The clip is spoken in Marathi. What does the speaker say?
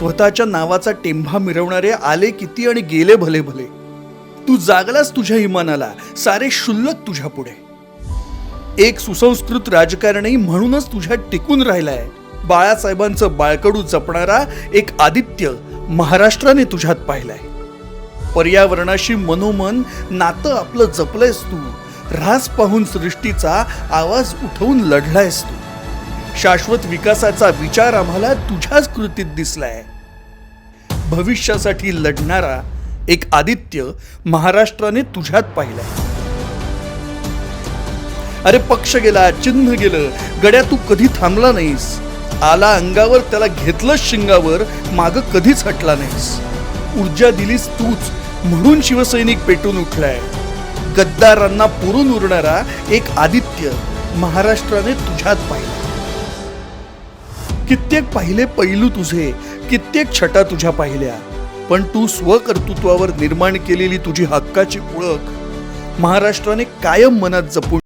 स्वतःच्या नावाचा टेंभा मिरवणारे आले किती आणि गेले भले भले. तू जागलास तुझ्या इमानाला सारे शुल्लक तुझ्या पुढे. एक सुसंस्कृत राजकारणी म्हणूनच तुझ्यात टिकून राहिलाय. बाळासाहेबांचं बाळकडू जपणारा एक आदित्य महाराष्ट्राने तुझ्यात पाहिलाय. पर्यावरणाशी मनोमन नातं आपलं जपलंयस तू. ऱ्हास पाहून सृष्टीचा आवाज उठवून लढलायस तू. शाश्वत विकासाचा विचार आम्हाला तुझ्याच कृतीत दिसलाय. भविष्यासाठी लढणारा एक आदित्य महाराष्ट्राने तुझ्यात पाहिलाय. अरे पक्ष गेला चिन्ह गेलं गड्या तू कधी थांबला नाहीस. आला अंगावर त्याला घेतलं शिंगावर माग कधीच हटला नाहीस. ऊर्जा दिलीस तूच म्हणून शिवसैनिक पेटून उठलाय. गद्दारांना पुरून उरणारा एक आदित्य महाराष्ट्राने तुझ्यात पाहिला कित्येक पाहिले पैलू तुझे कित्येक छटा तुझ्या पाहिल्या. पण तू स्वकर्तृत्वावर निर्माण केलेली तुझी हक्काची ओळख महाराष्ट्राने कायम मनात जपून